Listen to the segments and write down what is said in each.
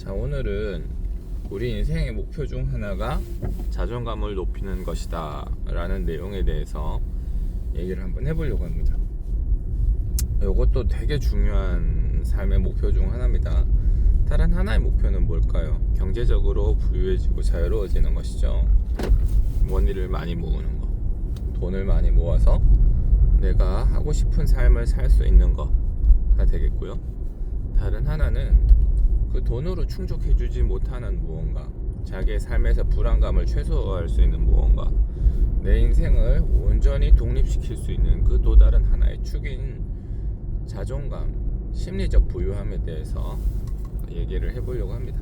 자 오늘은 우리 인생의 목표 중 하나가 자존감을 높이는 것이다 라는 내용에 대해서 얘기를 한번 해보려고 합니다. 이것도 되게 중요한 삶의 목표 중 하나입니다. 다른 하나의 목표는 뭘까요? 경제적으로 부유해지고 자유로워지는 것이죠. 원의를 많이 모으는 거. 돈을 많이 모아서 내가 하고 싶은 삶을 살 수 있는 거가 되겠고요. 다른 하나는 그 돈으로 충족해주지 못하는 무언가, 자기의 삶에서 불안감을 최소화할 수 있는 무언가, 내 인생을 온전히 독립시킬 수 있는 그 또 다른 하나의 축인 자존감, 심리적 부유함에 대해서 얘기를 해보려고 합니다.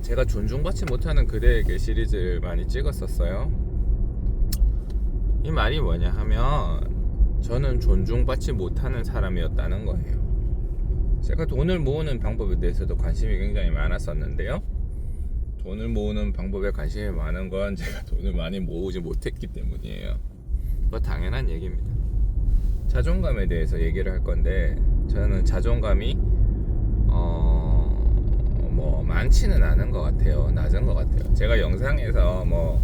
제가 존중받지 못하는 그대에게 시리즈를 많이 찍었었어요. 이 말이 뭐냐 하면 저는 존중받지 못하는 사람이었다는 거예요. 제가 돈을 모으는 방법에 대해서도 관심이 굉장히 많았었는데요. 돈을 모으는 방법에 관심이 많은 건 제가 돈을 많이 모으지 못했기 때문이에요. 뭐 당연한 얘기입니다. 자존감에 대해서 얘기를 할 건데 저는 자존감이 어 뭐 많지는 않은 것 같아요. 낮은 것 같아요. 제가 영상에서 뭐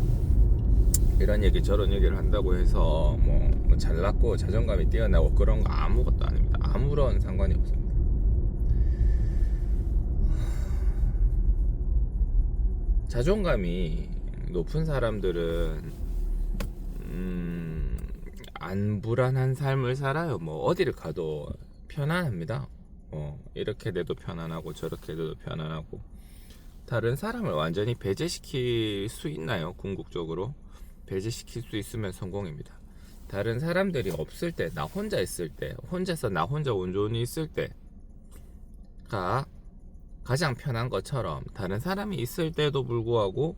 이런 얘기 저런 얘기를 한다고 해서 뭐, 뭐 잘났고 자존감이 뛰어나고 그런 거 아무것도 아닙니다. 아무런 상관이 없습니다. 자존감이 높은 사람들은 음, 안 불안한 삶을 살아요. 뭐 어디를 가도 편안합니다. 어, 이렇게 돼도 편안하고 저렇게 돼도 편안하고 다른 사람을 완전히 배제시킬 수 있나요? 궁극적으로 배제시킬 수 있으면 성공입니다. 다른 사람들이 없을 때, 나 혼자 있을 때, 혼자서 나 혼자 온전히 있을 때가 가장 편한 것처럼 다른 사람이 있을 때도 불구하고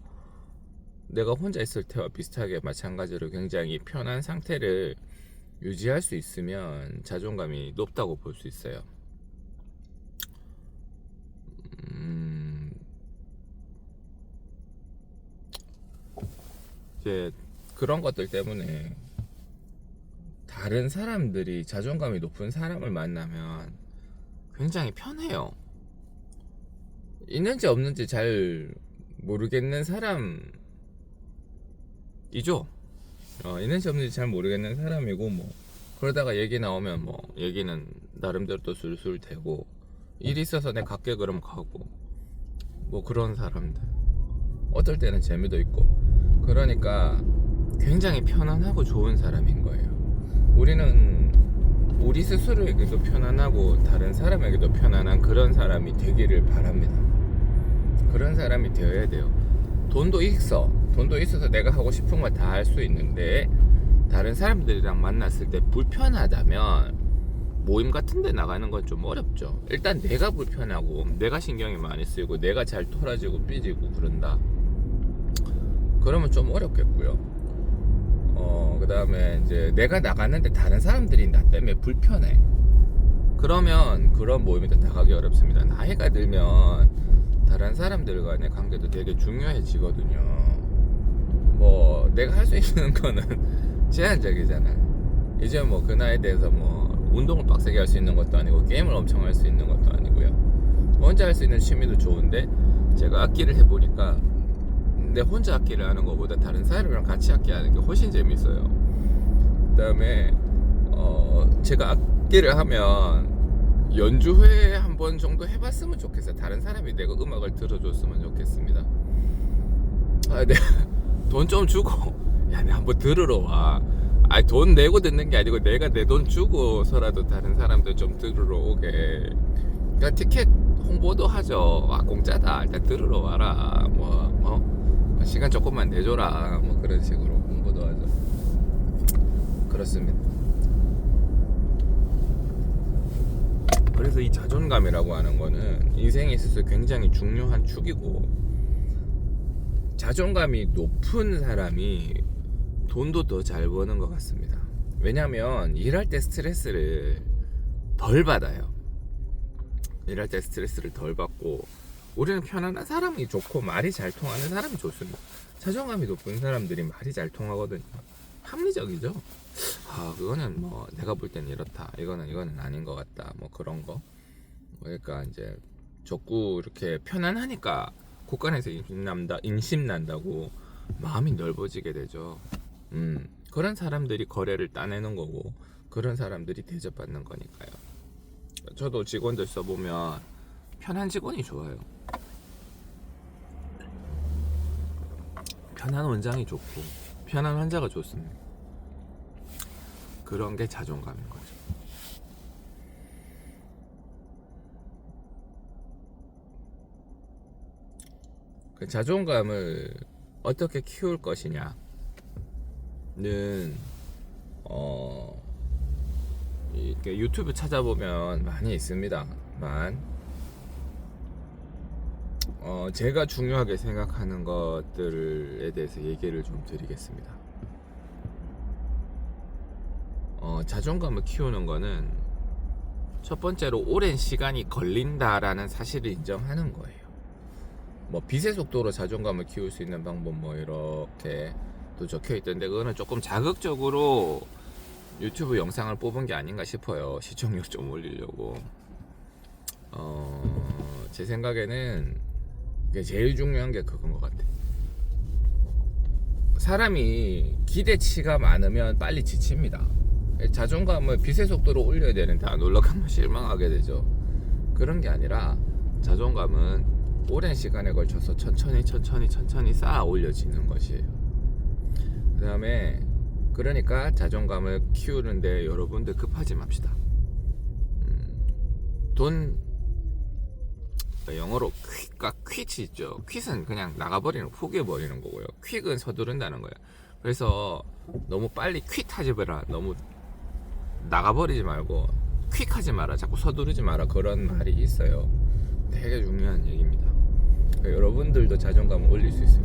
내가 혼자 있을 때와 비슷하게 마찬가지로 굉장히 편한 상태를 유지할 수 있으면 자존감이 높다고 볼 수 있어요. 음, 이제 그런 것들 때문에 다른 사람들이 자존감이 높은 사람을 만나면 굉장히 편해요. 있는지 없는지 잘 모르겠는 사람이죠. 어, 있는지 없는지 잘 모르겠는 사람이고 뭐 그러다가 얘기 나오면 뭐 얘기는 나름대로 또 술술 되고 일 있어서 내 갈게 그럼 가고 뭐 그런 사람들 어떨 때는 재미도 있고 그러니까 굉장히 편안하고 좋은 사람인 거예요. 우리는 우리 스스로에게도 편안하고 다른 사람에게도 편안한 그런 사람이 되기를 바랍니다. 그런 사람이 되어야 돼요. 돈도 있어. 돈도 있어서 내가 하고 싶은 걸 다 할 수 있는데 다른 사람들이랑 만났을 때 불편하다면 모임 같은 데 나가는 건 좀 어렵죠. 일단 내가 불편하고 내가 신경이 많이 쓰이고 내가 잘 토라지고 삐지고 그런다. 그러면 좀 어렵겠고요. 어, 그 다음에 이제 내가 나갔는데 다른 사람들이 나 때문에 불편해. 그러면 그런 모임에 나가기 어렵습니다. 나이가 들면 다른 사람들 간의 관계도 되게 중요해지거든요. 뭐 내가 할 수 있는 거는 제한적이잖아. 이제 뭐 그 나이에 대해서 뭐 운동을 빡세게 할 수 있는 것도 아니고 게임을 엄청 할 수 있는 것도 아니고요. 혼자 할 수 있는 취미도 좋은데 제가 악기를 해보니까 내 혼자 악기를 하는 것보다 다른 사람이랑 같이 악기 하는 게 훨씬 재밌어요. 그다음에 어 제가 악기를 하면 연주회 한 번 정도 해봤으면 좋겠어요. 다른 사람이 내가 음악을 들어줬으면 좋겠습니다. 아, 내가 돈 좀 주고 야, 내 한번 들으러 와. 아니 돈 내고 듣는 게 아니고 내가 내 돈 주고서라도 다른 사람들 좀 들으러 오게. 그러니까 티켓 홍보도 하죠. 아 공짜다. 일단 들으러 와라. 뭐 어? 시간 조금만 내줘라. 뭐 그런 식으로 홍보도 하죠. 그렇습니다. 그래서 이 자존감이라고 하는 거는 인생에 있어서 굉장히 중요한 축이고 자존감이 높은 사람이 돈도 더 잘 버는 것 같습니다. 왜냐하면 일할 때 스트레스를 덜 받아요. 일할 때 스트레스를 덜 받고 우리는 편안한 사람이 좋고 말이 잘 통하는 사람이 좋습니다. 자존감이 높은 사람들이 말이 잘 통하거든요. 합리적이죠. 아 그거는 뭐 내가 볼 때는 이렇다. 이거는 이거는 아닌 것 같다. 뭐 그런 거. 그러니까 이제 자꾸 이렇게 편안하니까 곳간에서 인심난다 인심난다고 마음이 넓어지게 되죠. 음 그런 사람들이 거래를 따내는 거고 그런 사람들이 대접받는 거니까요. 저도 직원들 써보면 편한 직원이 좋아요. 편한 원장이 좋고 편한 환자가 좋습니다. 그런 게 자존감인 거죠. 그 자존감을 어떻게 키울 것이냐는 어 이렇게 유튜브 찾아보면 많이 있습니다만 어 제가 중요하게 생각하는 것들에 대해서 얘기를 좀 드리겠습니다. 어 자존감을 키우는 거는 첫 번째로 오랜 시간이 걸린다라는 사실을 인정하는 거예요. 뭐 빛의 속도로 자존감을 키울 수 있는 방법 뭐 이렇게 또 적혀 있던데 그거는 조금 자극적으로 유튜브 영상을 뽑은 게 아닌가 싶어요. 시청률 좀 올리려고. 어, 제 생각에는 그게 제일 중요한 게 그건 것 같아. 사람이 기대치가 많으면 빨리 지칩니다. 자존감을 빛의 속도로 올려야 되는데 안 올라가면 실망하게 되죠. 그런 게 아니라 자존감은 오랜 시간에 걸쳐서 천천히 천천히 천천히 쌓아 올려지는 것이에요. 그 다음에 그러니까 자존감을 키우는데 여러분들 급하지 맙시다. 음, 돈 영어로 퀵과 퀴치 있죠. 퀴은 그냥 나가버리는 포기해버리는 거고요. 퀵은 서두른다는 거예요. 그래서 너무 빨리 퀵하지 마라. 너무 나가버리지 말고 퀵하지 마라. 자꾸 서두르지 마라. 그런 말이 있어요. 되게 중요한 얘기입니다. 그러니까 여러분들도 자존감을 올릴 수 있어요.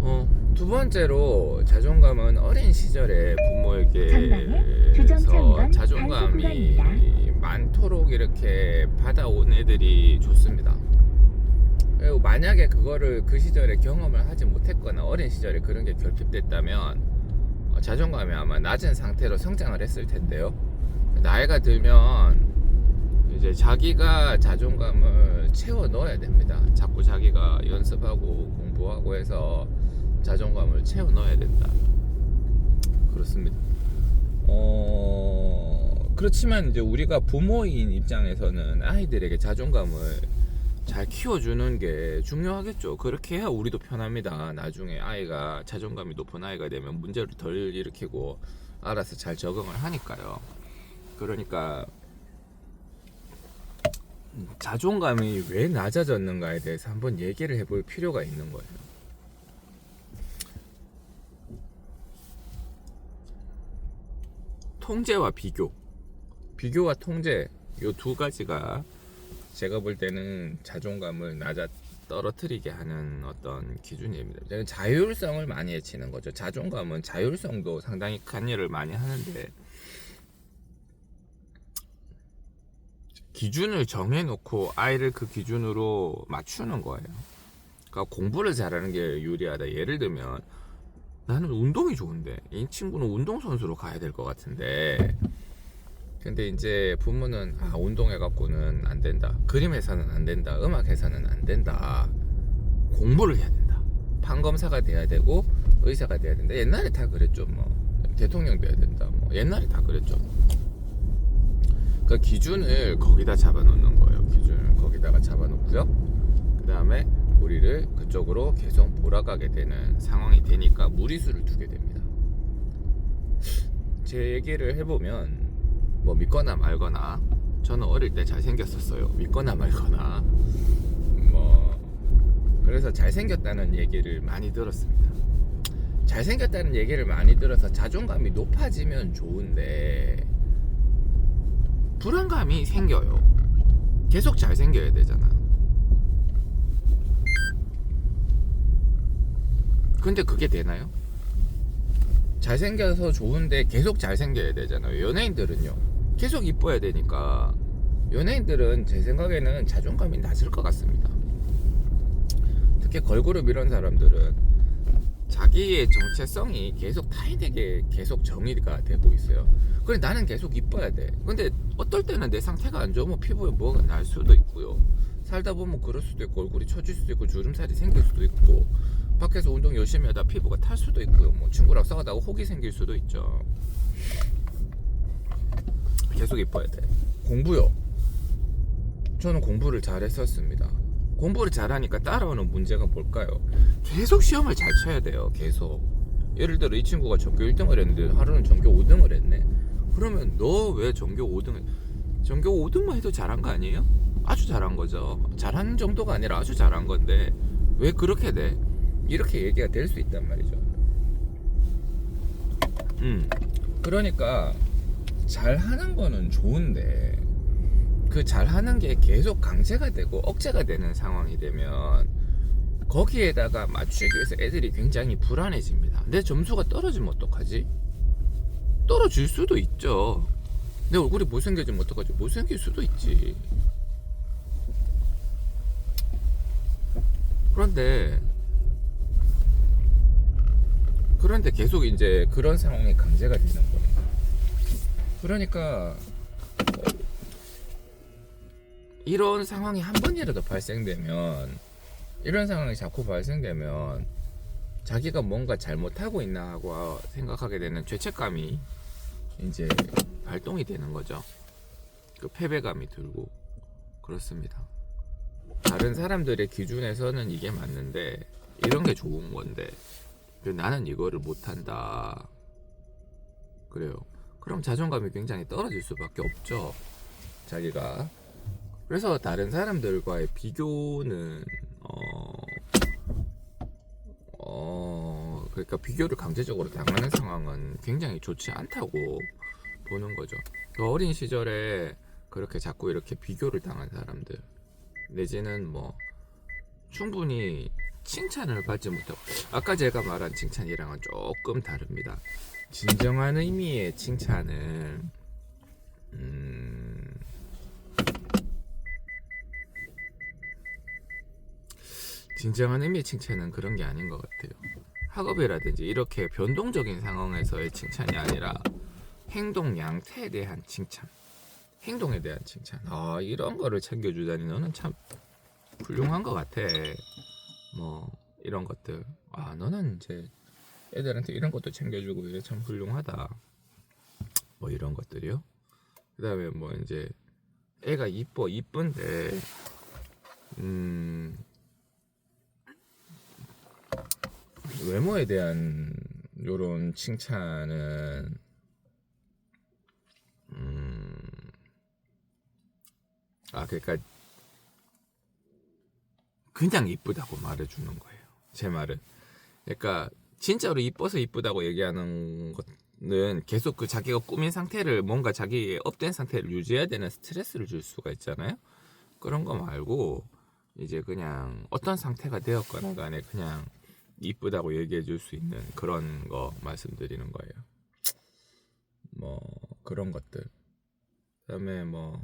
어, 두 번째로 자존감은 어린 시절에 부모에게서 자존감이 많도록 이렇게 받아온 애들이 좋습니다. 그리고 만약에 그거를 그 시절에 경험을 하지 못했거나 어린 시절에 그런 게 결핍됐다면 어, 자존감이 아마 낮은 상태로 성장을 했을 텐데요. 나이가 들면 이제 자기가 자존감을 채워 넣어야 됩니다. 자꾸 자기가 연습하고 공부하고 해서 자존감을 채워 넣어야 된다. 그렇습니다. 어, 그렇지만 이제 우리가 부모인 입장에서는 아이들에게 자존감을 잘 키워주는 게 중요하겠죠. 그렇게 해야 우리도 편합니다. 나중에 아이가 자존감이 높은 아이가 되면 문제를 덜 일으키고 알아서 잘 적응을 하니까요. 그러니까 자존감이 왜 낮아졌는가에 대해서 한번 얘기를 해볼 필요가 있는 거예요. 통제와 비교, 비교와 통제 요두 가지가 제가 볼 때는 자존감을 낮아 떨어뜨리게 하는 어떤 기준입니다. 자율성을 많이 해치는 거죠. 자존감은 자율성도 상당히 관여를 많이 하는데 기준을 정해놓고 아이를 그 기준으로 맞추는 거예요. 그러니까 공부를 잘하는 게 유리하다. 예를 들면 나는 운동이 좋은데 이 친구는 운동선수로 가야 될 것 같은데 근데 이제 부모는 아 운동해 갖고는 안 된다. 그림에서는 안 된다. 음악에서는 안 된다. 공부를 해야 된다. 판검사가 돼야 되고 의사가 돼야 된다. 옛날에 다 그랬죠 뭐. 대통령 돼야 된다 뭐. 옛날에 다 그랬죠. 그 기준을 거기다 잡아놓는 거예요 기준을 거기다가 잡아놓고요. 그 다음에 우리를 그쪽으로 계속 몰아가게 되는 상황이 되니까 무리수를 두게 됩니다. 제 얘기를 해보면 뭐 믿거나 말거나 저는 어릴 때 잘생겼었어요. 믿거나 말거나 뭐 그래서 잘생겼다는 얘기를 많이 들었습니다. 잘생겼다는 얘기를 많이 들어서 자존감이 높아지면 좋은데 불안감이 생겨요. 계속 잘생겨야 되잖아. 근데 그게 되나요? 잘생겨서 좋은데 계속 잘생겨야 되잖아요. 연예인들은요. 계속 이뻐야 되니까. 연예인들은 제 생각에는 자존감이 낮을 것 같습니다. 특히 걸그룹 이런 사람들은 자기의 정체성이 계속 타인에게 계속 정의가 되고 있어요. 그래 나는 계속 이뻐야 돼. 근데 어떨 때는 내 상태가 안 좋으면 피부에 뭐가 날 수도 있고요. 살다 보면 그럴 수도 있고 얼굴이 처질 수도 있고 주름살이 생길 수도 있고 밖에서 운동 열심히 하다 피부가 탈 수도 있고요. 뭐 친구랑 싸우다가 혹이 생길 수도 있죠. 계속 이뻐야 돼. 공부요. 저는 공부를 잘했었습니다. 공부를 잘하니까 따라오는 문제가 뭘까요? 계속 시험을 잘 쳐야 돼요. 계속. 예를 들어 이 친구가 전교 1등을 했는데 하루는 전교 5등을 했네. 그러면 너 왜 전교 5등을 전교 5등만 해도 잘한 거 아니에요? 아주 잘한 거죠. 잘하는 정도가 아니라 아주 잘한 건데 왜 그렇게 돼? 이렇게 얘기가 될 수 있단 말이죠. 음. 그러니까 잘하는 거는 좋은데 그 잘하는 게 계속 강제가 되고 억제가 되는 상황이 되면 거기에다가 맞추기 위해서 애들이 굉장히 불안해집니다. 내 점수가 떨어지면 어떡하지? 떨어질 수도 있죠. 내 얼굴이 못생겨지면 어떡하지? 못생길 수도 있지. 그런데 그런데 계속 이제 그런 상황이 강제가 되는 거예요. 그러니까 어, 이런 상황이 한 번이라도 발생되면 이런 상황이 자꾸 발생되면 자기가 뭔가 잘못하고 있나 하고 생각하게 되는 죄책감이 이제 발동이 되는 거죠. 그 패배감이 들고 그렇습니다. 다른 사람들의 기준에서는 이게 맞는데 이런 게 좋은 건데 그 나는 이거를 못한다. 그래요. 그럼 자존감이 굉장히 떨어질 수밖에 없죠. 자기가. 그래서 다른 사람들과의 비교는 어, 어 그러니까 비교를 강제적으로 당하는 상황은 굉장히 좋지 않다고 보는 거죠. 그 어린 시절에 그렇게 자꾸 이렇게 비교를 당한 사람들 내지는 뭐 충분히 칭찬을 받지 못하고 아까 제가 말한 칭찬이랑은 조금 다릅니다. 진정한 의미의 칭찬은 음, 진정한 의미의 칭찬은 그런 게 아닌 것 같아요. 학업이라든지 이렇게 변동적인 상황에서의 칭찬이 아니라 행동 양태에 대한 칭찬, 행동에 대한 칭찬. 아 이런 거를 챙겨주다니 너는 참 훌륭한 것 같아. 뭐 이런 것들. 아 너는 이제 애들한테 이런 것도 챙겨주고 이래 참 훌륭하다. 뭐 이런 것들이요. 그다음에 뭐 이제 애가 이뻐 이쁜데 음 외모에 대한 요런 칭찬은 음, 아 그러니까 그냥 이쁘다고 말해주는 거예요. 제 말은 그러니까 진짜로 이뻐서 이쁘다고 얘기하는 것은 계속 그 자기가 꾸민 상태를 뭔가 자기의 업된 상태를 유지해야 되는 스트레스를 줄 수가 있잖아요. 그런 거 말고 이제 그냥 어떤 상태가 되었거나 간에 그냥 이쁘다고 얘기해 줄 수 있는 그런 거 말씀드리는 거예요. 뭐 그런 것들. 그다음에 뭐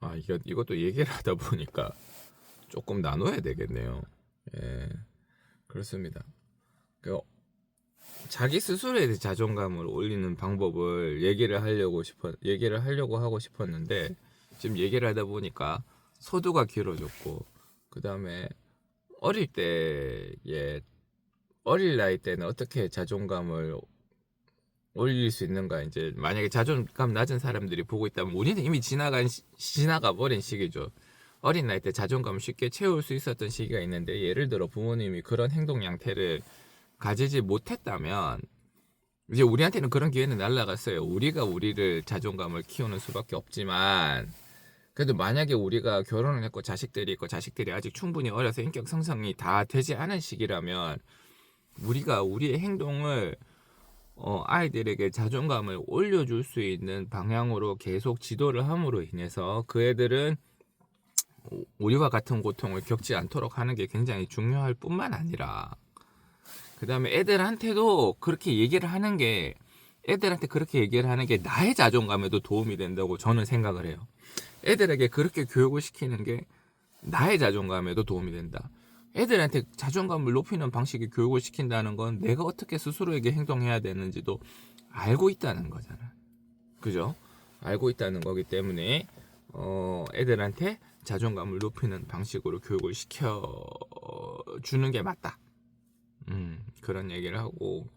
아, 이거 이것도 얘기를 하다 보니까 조금 나눠야 되겠네요. 예. 그렇습니다. 그 자기 스스로에 대해 자존감을 올리는 방법을 얘기를 하려고 싶어 얘기를 하려고 하고 싶었는데 지금 얘기를 하다 보니까 소두가 길어졌고 그 다음에 어릴 때에 어릴 나이 때는 어떻게 자존감을 올릴 수 있는가 이제 만약에 자존감 낮은 사람들이 보고 있다면 우리는 이미 지나간 시- 지나가 버린 시기죠. 어린 나이 때 자존감을 쉽게 채울 수 있었던 시기가 있는데 예를 들어 부모님이 그런 행동 양태를 가지지 못했다면 이제 우리한테는 그런 기회는 날라갔어요. 우리가 우리를 자존감을 키우는 수밖에 없지만 그래도 만약에 우리가 결혼을 했고 자식들이 있고 자식들이 아직 충분히 어려서 인격 성장이 다 되지 않은 시기라면 우리가 우리의 행동을 어, 아이들에게 자존감을 올려줄 수 있는 방향으로 계속 지도를 함으로 인해서 그 애들은 우리와 같은 고통을 겪지 않도록 하는 게 굉장히 중요할 뿐만 아니라 그 다음에 애들한테도 그렇게 얘기를 하는 게 애들한테 그렇게 얘기를 하는 게 나의 자존감에도 도움이 된다고 저는 생각을 해요. 애들에게 그렇게 교육을 시키는 게 나의 자존감에도 도움이 된다. 애들한테 자존감을 높이는 방식의 교육을 시킨다는 건 내가 어떻게 스스로에게 행동해야 되는지도 알고 있다는 거잖아. 그죠? 알고 있다는 거기 때문에 어, 애들한테 자존감을 높이는 방식으로 교육을 시켜 주는 게 맞다. 음, 그런 얘기를 하고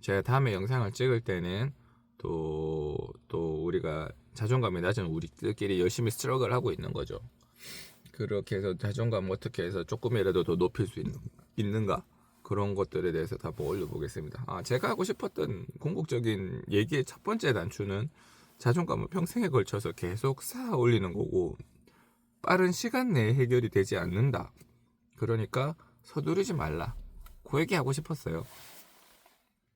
제가 다음에 영상을 찍을 때는 또, 또 우리가 자존감이 낮은 우리들끼리 열심히 스트럭을 하고 있는 거죠. 그렇게 해서 자존감 어떻게 해서 조금이라도 더 높일 수 있는, 있는가 그런 것들에 대해서 다 한번 올려보겠습니다. 아, 제가 하고 싶었던 궁극적인 얘기의 첫 번째 단추는 자존감을 평생에 걸쳐서 계속 쌓아 올리는 거고 빠른 시간 내에 해결이 되지 않는다. 그러니까 서두르지 말라. 그 얘기 하고 싶었어요.